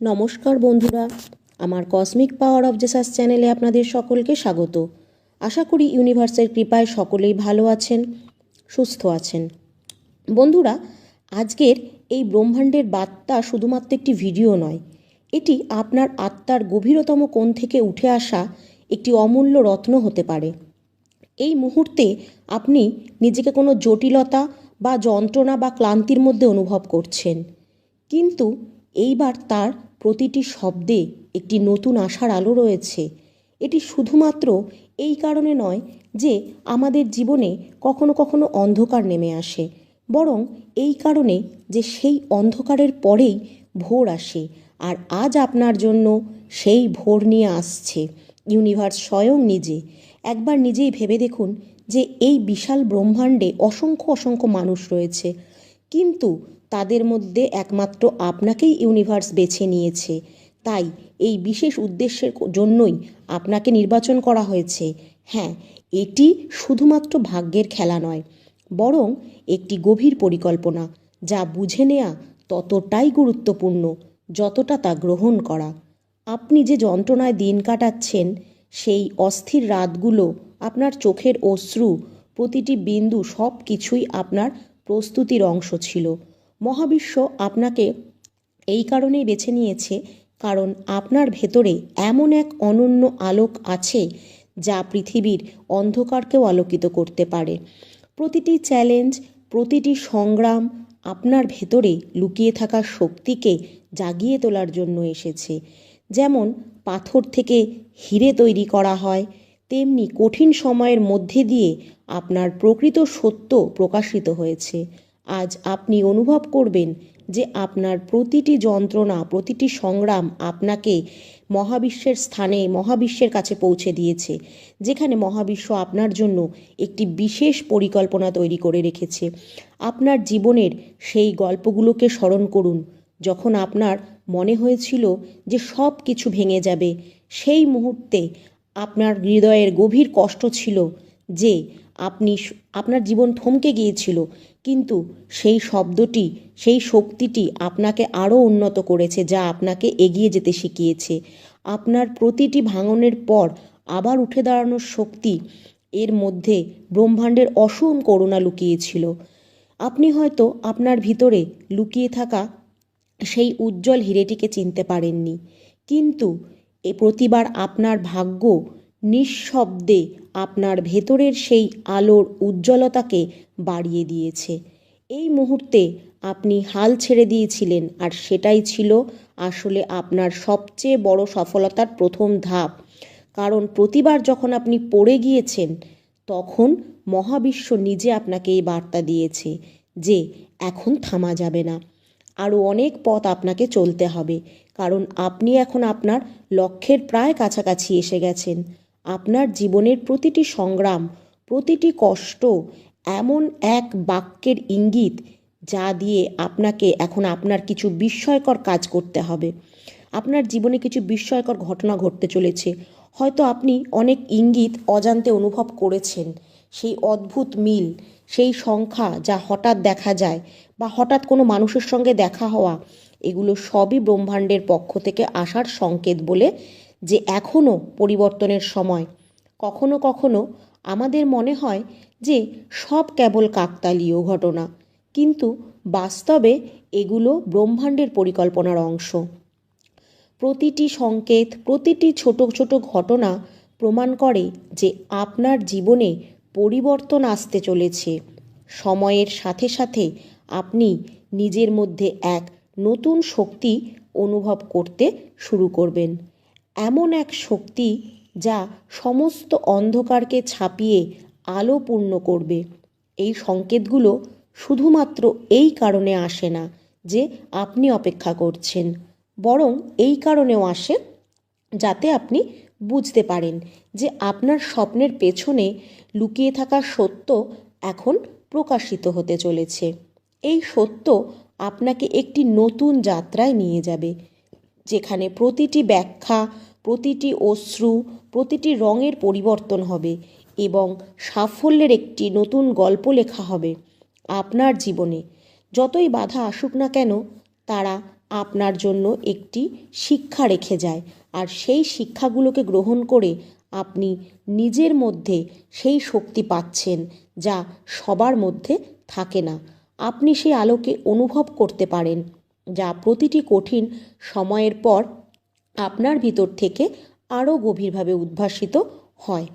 নমস্কার বন্ধুরা, আমার কসমিক পাওয়ার অফ জেসাস চ্যানেলে আপনাদের সকলকে স্বাগত। আশা করি ইউনিভার্সের কৃপায় সকলেই ভালো আছেন, সুস্থ আছেন। বন্ধুরা, আজকের এই ব্রহ্মাণ্ডের বার্তা শুধুমাত্র একটি ভিডিও নয়, এটি আপনার আত্মার গভীরতম কোণ থেকে উঠে আসা একটি অমূল্য রত্ন হতে পারে। এই মুহূর্তে আপনি নিজেকে কোনো জটিলতা বা যন্ত্রণা বা ক্লান্তির মধ্যে অনুভব করছেন, কিন্তু এইবার তার প্রতিটি শব্দে একটি নতুন আশার আলো রয়েছে। এটি শুধুমাত্র এই কারণে নয় যে আমাদের জীবনে কখনো কখনো অন্ধকার নেমে আসে, বরং এই কারণে যে সেই অন্ধকারের পরেই ভোর আসে আর আজ আপনার জন্য সেই ভোর নিয়ে আসছে। ইউনিভার্স স্বয়ং নিজে। একবার নিজেই ভেবে দেখুন যে এই বিশাল ব্রহ্মাণ্ডে অসংখ্য অসংখ্য মানুষ রয়েছে। কিন্তু তাদের মধ্যে একমাত্র আপনাকেই ইউনিভার্স বেছে নিয়েছে। তাই এই বিশেষ উদ্দেশ্যের জন্যই আপনাকে নির্বাচন করা হয়েছে। হ্যাঁ এটি শুধুমাত্র ভাগ্যের খেলা নয়, বরং একটি গভীর পরিকল্পনা, যা বুঝে নেওয়া ততটাই গুরুত্বপূর্ণ, যতটা তা গ্রহণ করা। আপনি যে যন্ত্রণায় দিন কাটাচ্ছেন, সেই অস্থির রাতগুলো আপনার চোখের অশ্রু, প্রতিটি বিন্দু সব কিছুই আপনার প্রস্তুতির অংশ ছিল। মহাবিশ্ব আপনাকে এই কারণেই বেছে নিয়েছে, কারণ আপনার ভেতরে এমন এক অনন্য আলোক আছে যা পৃথিবীর অন্ধকারকেও আলোকিত করতে পারে। প্রতিটি চ্যালেঞ্জ, প্রতিটি সংগ্রাম আপনার ভেতরে লুকিয়ে থাকা শক্তিকে জাগিয়ে তোলার জন্য এসেছে। যেমন পাথর থেকে হিরে তৈরি করা হয়, তেমনি কঠিন সময়ের মধ্যে দিয়ে আপনার প্রকৃত সত্য প্রকাশিত হয়েছে। আজ আপনি অনুভব করবেন যে আপনার প্রতিটি যন্ত্রণা, প্রতিটি সংগ্রাম আপনাকে মহাবিশ্বের স্থানে, মহাবিশ্বের কাছে পৌঁছে দিয়েছে, যেখানে মহাবিশ্ব আপনার জন্য একটি বিশেষ পরিকল্পনা তৈরি করে রেখেছে। আপনার জীবনের সেই গল্পগুলোকে স্মরণ করুন, যখন আপনার মনে হয়েছিল যে সব কিছু ভেঙে যাবে, সেই মুহূর্তে আপনার হৃদয়ের গভীর কষ্ট ছিল যে আপনি আপনার জীবন থমকে গিয়েছিল, কিন্তু সেই শব্দটি, সেই শক্তিটি আপনাকে আরও উন্নত করেছে, যা আপনাকে এগিয়ে যেতে শিখিয়েছে। আপনার প্রতিটি ভাঙনের পর আবার উঠে দাঁড়ানোর শক্তি এর মধ্যে ব্রহ্মাণ্ডের অসম করুণা লুকিয়েছিল। আপনি হয়তো আপনার ভিতরে লুকিয়ে থাকা সেই উজ্জ্বল হিরেটিকে চিনতে পারেননি, কিন্তু এ প্রতিবার আপনার ভাগ্য নিঃশব্দে আপনার ভেতরের সেই আলোর উজ্জ্বলতাকে বাড়িয়ে দিয়েছে। এই মুহূর্তে আপনি হাল ছেড়ে দিয়েছিলেন আর সেটাই ছিল আসলে আপনার সবচেয়ে বড় সফলতার প্রথম ধাপ। কারণ প্রতিবার যখন আপনি পড়ে গিয়েছেন, তখন মহাবিশ্ব নিজে আপনাকে এই বার্তা দিয়েছে যে, এখন থামা যাবে না। আরও অনেক পথ আপনাকে চলতে হবে। কারণ আপনি এখন আপনার লক্ষ্যের প্রায় কাছাকাছি এসে গেছেন। আপনার জীবনের প্রতিটি সংগ্রাম, প্রতিটি কষ্ট এমন এক বাক্যের ইঙ্গিত যা দিয়ে আপনাকে এখন আপনার কিছু বিস্ময়কর কাজ করতে হবে। আপনার জীবনে কিছু বিস্ময়কর ঘটনা ঘটতে চলেছে। হয়তো আপনি অনেক ইঙ্গিত অজান্তে অনুভব করেছেন। সেই অদ্ভুত মিল, সেই সংখ্যা যা হঠাৎ দেখা যায় বা হঠাৎ কোনো মানুষের সঙ্গে দেখা হওয়া, এগুলো সবই ব্রহ্মাণ্ডের পক্ষ থেকে আসার সংকেত বলে যে এখনও পরিবর্তনের সময়। কখনো কখনো আমাদের মনে হয় যে সব কেবল কাকতালীয় ঘটনা, কিন্তু বাস্তবে এগুলো ব্রহ্মাণ্ডের পরিকল্পনার অংশ। প্রতিটি সংকেত, প্রতিটি ছোট ছোট ঘটনা প্রমাণ করে যে আপনার জীবনে পরিবর্তন আসতে চলেছে। সময়ের সাথে সাথে আপনি নিজের মধ্যে এক নতুন শক্তি অনুভব করতে শুরু করবেন। এমন এক শক্তি যা সমস্ত অন্ধকারকে ছাপিয়ে আলো পূর্ণ করবে। এই সংকেতগুলো শুধুমাত্র এই কারণে আসে না যে আপনি অপেক্ষা করছেন, বরং এই কারণেও আসে যাতে আপনি বুঝতে পারেন যে আপনার স্বপ্নের পেছনে লুকিয়ে থাকা সত্য এখন প্রকাশিত হতে চলেছে। এই সত্য আপনাকে একটি নতুন যাত্রায় নিয়ে যাবে। যেখানে প্রতিটি ব্যাখ্যা, প্রতিটি অশ্রু, প্রতিটি রঙের পরিবর্তন হবে এবং সাফল্যের একটি নতুন গল্প লেখা হবে আপনার জীবনে। যতই বাধা আসুক না কেন, তারা আপনার জন্য একটি শিক্ষা রেখে যায় আর সেই শিক্ষাগুলোকে গ্রহণ করে আপনি নিজের মধ্যে সেই শক্তি পাচ্ছেন যা সবার মধ্যে থাকে না। আপনি সেই আলোকে অনুভব করতে পারেন। যা প্রতিটি কঠিন সময়ের পর আপনার ভিতর থেকে আরও গভীরভাবে উদ্ভাসিত হয়।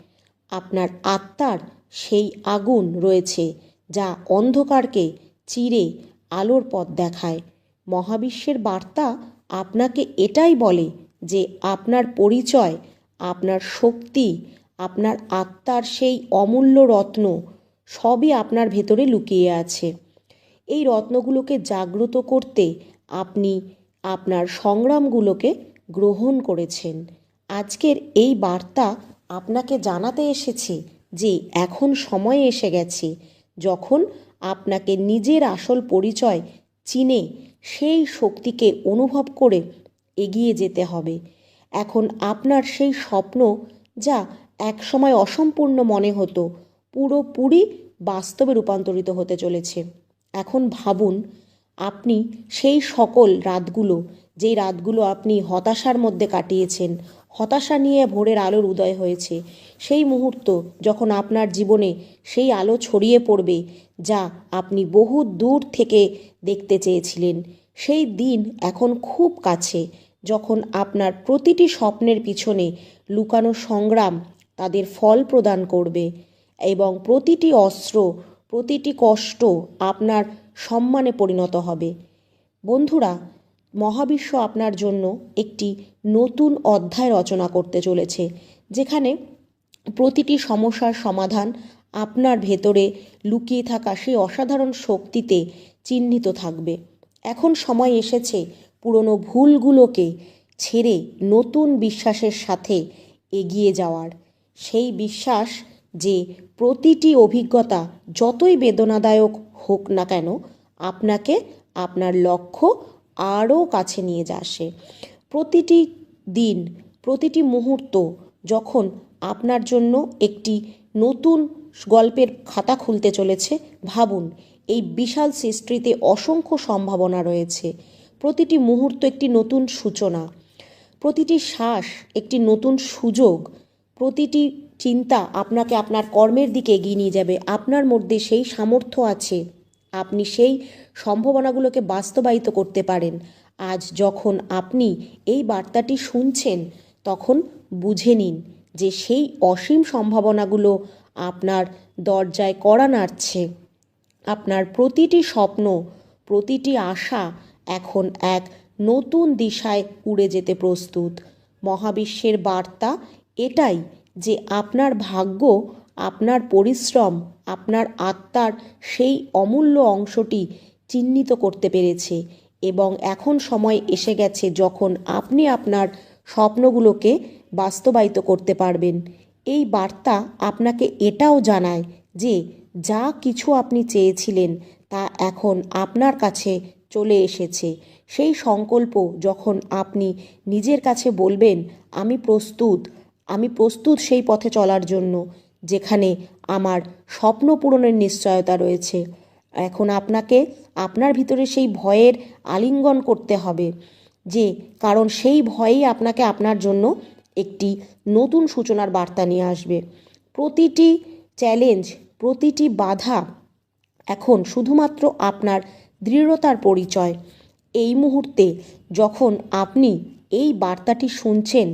আপনার আত্মার সেই আগুন রয়েছে যা অন্ধকারকে চিরে আলোর পথ দেখায়। মহাবিশ্বের বার্তা আপনাকে এটাই বলে যে আপনার পরিচয়, আপনার শক্তি, আপনার আত্মার সেই অমূল্য রত্ন সবই আপনার ভেতরে লুকিয়ে আছে। এই রত্নগুলোকে জাগ্রত করতে আপনি আপনার সংগ্রামগুলোকে গ্রহণ করেছেন। আজকের এই বার্তা আপনাকে জানাতে এসেছে যে এখন সময় এসে গেছে, যখন আপনাকে নিজের আসল পরিচয় চিনে সেই শক্তিকে অনুভব করে এগিয়ে যেতে হবে। এখন আপনার সেই স্বপ্ন যা একসময় অসম্পূর্ণ মনে হতো, পুরোপুরি বাস্তবে রূপান্তরিত হতে চলেছে। এখন ভাবুন আপনি সেই সকল রাতগুলো, যেই রাতগুলো আপনি হতাশার মধ্যে কাটিয়েছেন, হতাশা নিয়ে ভোরের আলোর উদয় হয়েছে, সেই মুহূর্ত যখন আপনার জীবনে সেই আলো ছড়িয়ে পড়বে যা আপনি বহু দূর থেকে দেখতে চেয়েছিলেন, সেই দিন এখন খুব কাছে যখন আপনার প্রতিটি স্বপ্নের পিছনে লুকানো সংগ্রাম তাদের ফল প্রদান করবে এবং প্রতিটি অস্ত্র, প্রতিটি কষ্ট আপনার সম্মানে পরিণত হবে। বন্ধুরা, মহাবিশ্ব আপনার জন্য একটি নতুন অধ্যায় রচনা করতে চলেছে, যেখানে প্রতিটি সমস্যার সমাধান আপনার ভেতরে লুকিয়ে থাকা সেই অসাধারণ শক্তিতে চিহ্নিত থাকবে। এখন সময় এসেছে পুরনো ভুলগুলোকে ছেড়ে নতুন বিশ্বাসের সাথে এগিয়ে যাওয়ার। সেই বিশ্বাস যে প্রতিটি অভিজ্ঞতা যতই বেদনাদায়ক হোক না কেন, আপনাকে আপনার লক্ষ্য আরও কাছে নিয়ে যা আসে। প্রতিটি দিন, প্রতিটি মুহূর্ত যখন আপনার জন্য একটি নতুন গল্পের খাতা খুলতে চলেছে, ভাবুন, এই বিশাল সৃষ্টিতে অসংখ্য সম্ভাবনা রয়েছে। প্রতিটি মুহূর্ত একটি নতুন সূচনা, প্রতিটি শ্বাস একটি নতুন সুযোগ, প্রতিটি চিন্তা আপনাকে আপনার কর্মের দিকে এগিয়ে নিয়ে যাবে। আপনার মধ্যে সেই সামর্থ্য আছে। আপনি সেই সম্ভাবনাগুলোকে বাস্তবায়িত করতে পারেন। আজ যখন আপনি এই বার্তাটি শুনছেন, তখন বুঝে নিন যে সেই অসীম সম্ভাবনাগুলো আপনার দরজায় কড়া নাড়ছে। আপনার প্রতিটি স্বপ্ন, প্রতিটি আশা এখন এক নতুন দিশায় উড়ে যেতে প্রস্তুত। মহাবিশ্বের বার্তা এটাই যে আপনার ভাগ্য, আপনার পরিশ্রম, আপনার আত্মার সেই অমূল্য অংশটি চিহ্নিত করতে পেরেছে এবং এখন সময় এসে গেছে যখন আপনি আপনার স্বপ্নগুলোকে বাস্তবায়িত করতে পারবেন। এই বার্তা আপনাকে এটাও জানায় যে যা কিছু আপনি চেয়েছিলেন তা এখন আপনার কাছে চলে এসেছে। সেই সংকল্প যখন আপনি নিজের কাছে বলবেন, আমি প্রস্তুত আমি প্রস্তুত সেই পথে চলার জন্য, যেখানে আমার স্বপ্ন পূরণের নিশ্চয়তা রয়েছে। এখন আপনাকে আপনার ভিতরে সেই ভয়ের আলিঙ্গন করতে হবে, যে কারণ সেই ভয়েই আপনাকে আপনার জন্য একটি নতুন সূচনার বার্তা নিয়ে আসবে। প্রতিটি চ্যালেঞ্জ, প্রতিটি বাধা এখন শুধুমাত্র আপনার দৃঢ়তার পরিচয়। এই মুহূর্তে যখন আপনি এই বার্তাটি শুনছেন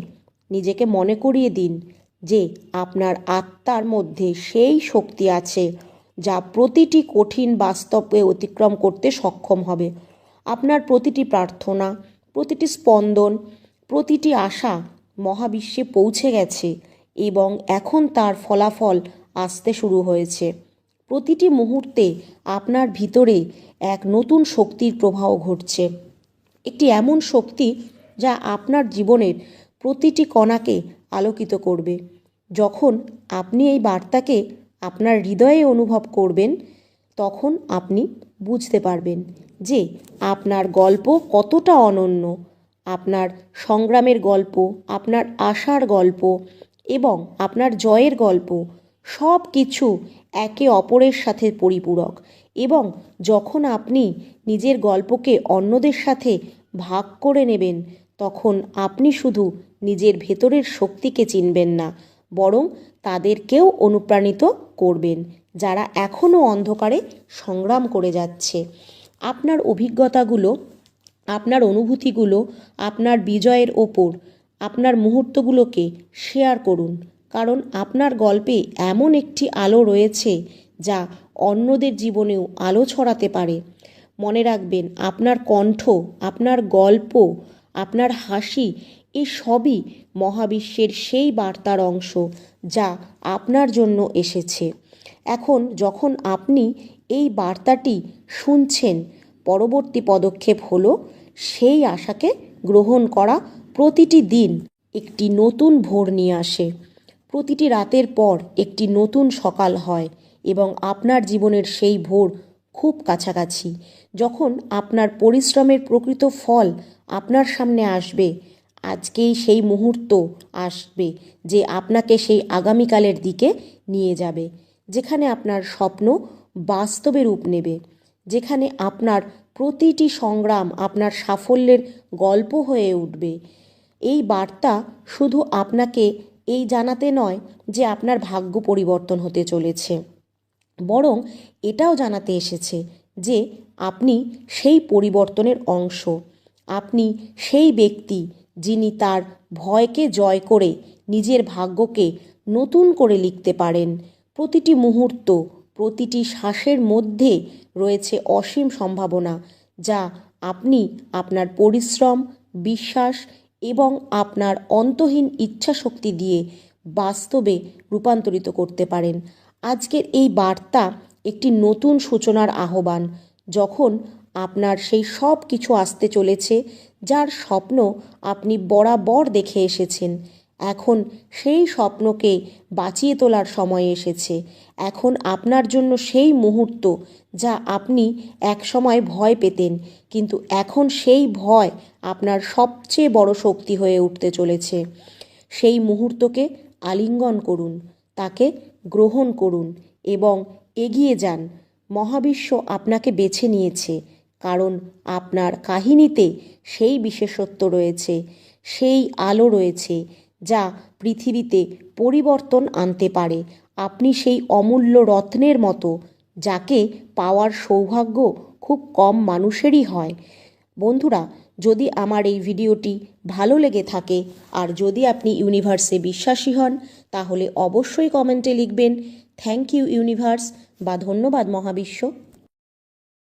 নিজেকে মনে করিয়ে দিন যে আপনার আত্মার মধ্যে সেই শক্তি আছে যা প্রতিটি কঠিন বাস্তবকে অতিক্রম করতে সক্ষম হবে। আপনার প্রতিটি প্রার্থনা, প্রতিটি স্পন্দন, প্রতিটি আশা মহাবিশ্বে পৌঁছে গেছে এবং এখন তার ফলাফল আসতে শুরু হয়েছে। প্রতিটি মুহূর্তে আপনার ভিতরে এক নতুন শক্তির প্রবাহ ঘটছে। একটি এমন শক্তি যা আপনার জীবনের প্রতিটি কণাকে আলোকিত করবে। যখন আপনি এই বার্তাকে আপনার হৃদয়ে অনুভব করবেন, তখন আপনি বুঝতে পারবেন যে আপনার গল্প কতটা অনন্য, আপনার সংগ্রামের গল্প, আপনার আশার গল্প এবং আপনার জয়ের গল্প সব কিছু একে অপরের সাথে পরিপূরক এবং যখন আপনি নিজের গল্পকে অন্যদের সাথে ভাগ করে নেবেন তখন আপনি শুধু নিজের ভেতরের শক্তিকে চিনবেন না, বরং তাদেরকেও অনুপ্রাণিত করবেন, যারা এখনও অন্ধকারে সংগ্রাম করে যাচ্ছে। আপনার অভিজ্ঞতাগুলো, আপনার অনুভূতিগুলো, আপনার বিজয়ের ওপর, আপনার মুহূর্তগুলোকে শেয়ার করুন, কারণ আপনার গল্পে এমন একটি আলো রয়েছে যা অন্যদের জীবনেও আলো ছড়াতে পারে। মনে রাখবেন, আপনার কণ্ঠ, আপনার গল্প আপনার হাসি এই সবই মহাবিশ্বের সেই বার্তার অংশ যা আপনার জন্য এসেছে। এখন যখন আপনি এই বার্তাটি শুনছেন, পরবর্তী পদক্ষেপ হলো সেই আশাকে গ্রহণ করা প্রতিটি দিন একটি নতুন ভোর নিয়ে আসে। প্রতিটি রাতের পর একটি নতুন সকাল হয় এবং আপনার জীবনের সেই ভোর খুব কাছাকাছি। যখন আপনার পরিশ্রমের প্রকৃত ফল আপনার সামনে আসবে, আজকেই সেই মুহূর্ত আসবে যে আপনাকে সেই আগামীকালের দিকে নিয়ে যাবে, যেখানে আপনার স্বপ্ন বাস্তবে রূপ নেবে, যেখানে আপনার প্রতিটি সংগ্রাম আপনার সাফল্যের গল্প হয়ে উঠবে। এই বার্তা শুধু আপনাকে এই জানাতে নয় যে আপনার ভাগ্য পরিবর্তন হতে চলেছে। বরং এটাও জানাতে এসেছে যে আপনি সেই পরিবর্তনের অংশ। আপনি সেই ব্যক্তি যিনি তার ভয়কে জয় করে নিজের ভাগ্যকে নতুন করে লিখতে পারেন। প্রতিটি মুহূর্ত, প্রতিটি শ্বাসের মধ্যে রয়েছে অসীম সম্ভাবনা যা আপনি আপনার পরিশ্রম, বিশ্বাস এবং আপনার অন্তহীন ইচ্ছাশক্তি দিয়ে বাস্তবে রূপান্তরিত করতে পারেন। আজকের এই বার্তা একটি নতুন সূচনার আহ্বান, যখন আপনার সেই সব কিছু আসতে চলেছে যার স্বপ্ন আপনি বরাবর দেখে এসেছেন। এখন সেই স্বপ্নকে বাঁচিয়ে তোলার সময় এসেছে। এখন আপনার জন্য সেই মুহূর্ত যা আপনি একসময় ভয় পেতেন, কিন্তু এখন সেই ভয় আপনার সবচেয়ে বড় শক্তি হয়ে উঠতে চলেছে। সেই মুহূর্তকে আলিঙ্গন করুন, তাকে গ্রহণ করুন এবং এগিয়ে যান। মহাবিশ্ব আপনাকে বেছে নিয়েছে, কারণ আপনার কাহিনীতে সেই বিশেষত্ব রয়েছে, সেই আলো রয়েছে, যা পৃথিবীতে পরিবর্তন আনতে পারে। আপনি সেই অমূল্য রত্নের মতো, যাকে পাওয়ার সৌভাগ্য খুব কম মানুষেরই হয়। বন্ধুরা যদি আমার এই ভিডিওটি ভালো লেগে থাকে আর যদি আপনি ইউনিভার্সে বিশ্বাসী হন, তাহলে অবশ্যই কমেন্টে লিখবেন থ্যাংক ইউ ইউনিভার্স বা ধন্যবাদ মহাবিশ্ব